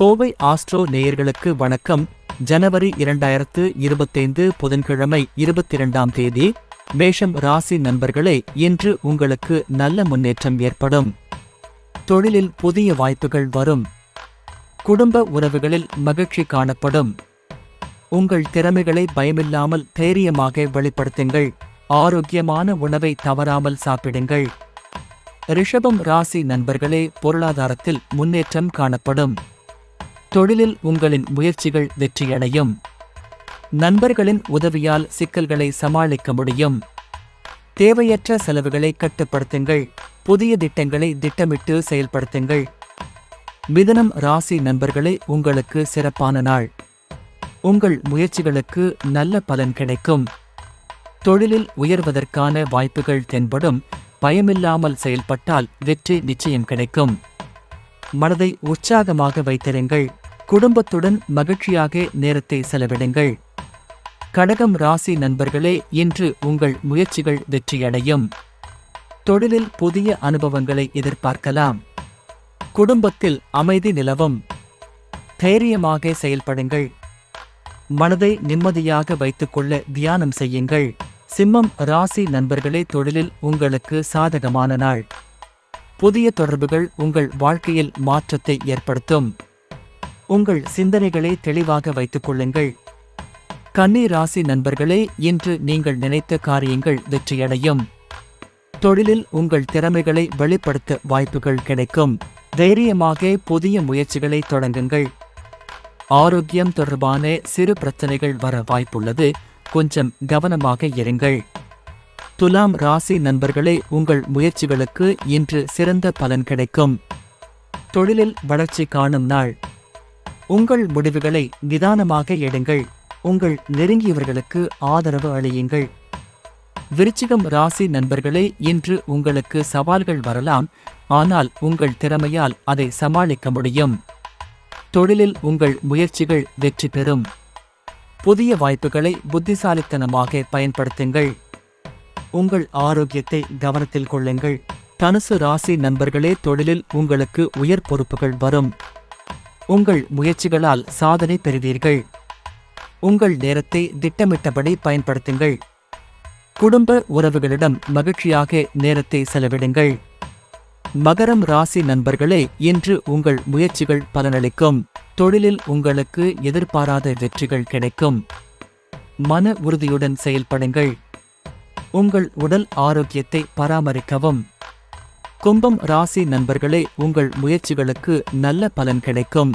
Kovai astro நேயர்களுக்கு வணக்கம். ஜனவரி இரண்டாயிரத்து இருபத்தைந்து புதன்கிழமை இருபத்தி இரண்டாம் தேதி மேஷம் ராசி நண்பர்களே இன்று உங்களுக்கு நல்ல முன்னேற்றம் ஏற்படும். தொழிலில் புதிய வாய்ப்புகள் வரும். குடும்ப உறவுகளில் மகிழ்ச்சி காணப்படும். உங்கள் திறமைகளை பயமில்லாமல் தைரியமாக வெளிப்படுத்துங்கள். ஆரோக்கியமான உணவை தவறாமல் சாப்பிடுங்கள். ரிஷபம் ராசி நண்பர்களே பொருளாதாரத்தில் முன்னேற்றம் காணப்படும். தொழிலில் உங்களின் முயற்சிகள் வெற்றியடையும். நண்பர்களின் உதவியால் சிக்கல்களை சமாளிக்க முடியும். தேவையற்ற செலவுகளை கட்டுப்படுத்துங்கள். புதிய திட்டங்களை திட்டமிட்டு செயல்படுத்துங்கள். மிதனம் ராசி நண்பர்களே உங்களுக்கு சிறப்பான நாள். உங்கள் முயற்சிகளுக்கு நல்ல பலன் கிடைக்கும். தொழிலில் உயர்வதற்கான வாய்ப்புகள் தென்படும். பயமில்லாமல் செயல்பட்டால் வெற்றி நிச்சயம் கிடைக்கும். மனதை உற்சாகமாக வைத்திருங்கள். குடும்பத்துடன் மகிழ்ச்சியாக நேரத்தை செலவிடுங்கள். கடகம் ராசி நண்பர்களே இன்று உங்கள் முயற்சிகள் வெற்றியடையும். தொழிலில் புதிய அனுபவங்களை எதிர்பார்க்கலாம். குடும்பத்தில் அமைதி நிலவும். தைரியமாக செயல்படுங்கள். மனதை நிம்மதியாக வைத்துக்கொள்ள தியானம் செய்யுங்கள். சிம்மம் ராசி நண்பர்களே தொழிலில் உங்களுக்கு சாதகமான நாள். புதிய தொடர்புகள் உங்கள் வாழ்க்கையில் மாற்றத்தை ஏற்படுத்தும். உங்கள் சிந்தனைகளை தெளிவாக வைத்துக் கொள்ளுங்கள் கன்னி ராசி நண்பர்களே இன்று நீங்கள் நினைத்த காரியங்கள் வெற்றியடையும். தொழிலில் உங்கள் திறமைகளை வெளிப்படுத்த வாய்ப்புகள் கிடைக்கும். தைரியமாக புதிய முயற்சிகளை தொடங்குங்கள். ஆரோக்கியம் தொடர்பான சிறு பிரச்சனைகள் வர வாய்ப்புள்ளது. கொஞ்சம் கவனமாக இருங்கள். துலாம் ராசி நண்பர்களே உங்கள் முயற்சிகளுக்கு இன்று சிறந்த பலன் கிடைக்கும். தொழிலில் வளர்ச்சி காணும் நாள். உங்கள் முடிவுகளை நிதானமாக எடுங்கள். உங்கள் நெருங்கியவர்களுக்கு ஆதரவு அளியுங்கள். விருச்சிகம் ராசி நண்பர்களே இன்று உங்களுக்கு சவால்கள் வரலாம். ஆனால் உங்கள் திறமையால் அதை சமாளிக்க முடியும். தொழிலில் உங்கள் முயற்சிகள் வெற்றி பெறும். புதிய வாய்ப்புகளை புத்திசாலித்தனமாக பயன்படுத்துங்கள். உங்கள் ஆரோக்கியத்தை கவனத்தில் கொள்ளுங்கள். தனுசு ராசி நண்பர்களே தொழிலில் உங்களுக்கு உயர் பொறுப்புகள் வரும். உங்கள் முயற்சிகளால் சாதனை பெறுவீர்கள். உங்கள் நேரத்தை திட்டமிட்டபடி பயன்படுத்துங்கள். குடும்ப உறவுகளிடம் மகிழ்ச்சியாக நேரத்தை செலவிடுங்கள். மகரம் ராசி நண்பர்களே இன்று உங்கள் முயற்சிகள் பலனளிக்கும். தொழிலில் உங்களுக்கு எதிர்பாராத வெற்றிகள் கிடைக்கும். மன உறுதியுடன் செயல்படுங்கள். உங்கள் உடல் ஆரோக்கியத்தை பராமரிக்கவும். கும்பம் ராசி நண்பர்களே உங்கள் முயற்சிகளுக்கு நல்ல பலன் கிடைக்கும்.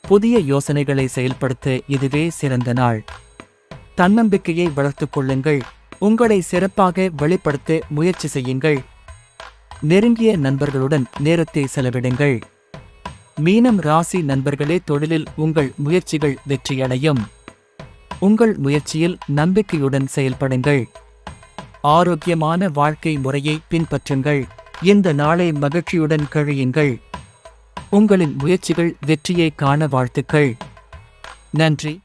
புதிய யோசனைகளை செயல்படுத்த இதுவே சிறந்த நாள். தன்னம்பிக்கையை வளர்த்துக் கொள்ளுங்கள். உங்களை சிறப்பாக வெளிப்படுத்த முயற்சி செய்யுங்கள். நெருங்கிய நண்பர்களுடன் நேரத்தை செலவிடுங்கள். மீனம் ராசி நண்பர்களே தொழிலில் உங்கள் முயற்சிகள் வெற்றியடையும். உங்கள் முயற்சியில் நம்பிக்கையுடன் செயல்படுங்கள். ஆரோக்கியமான வாழ்க்கை முறையை பின்பற்றுங்கள். இந்த நாளை மகிழ்ச்சியுடன் கழியுங்கள். உங்களின் முயற்சிகள் வெற்றியை காண வாழ்த்துக்கள். நன்றி.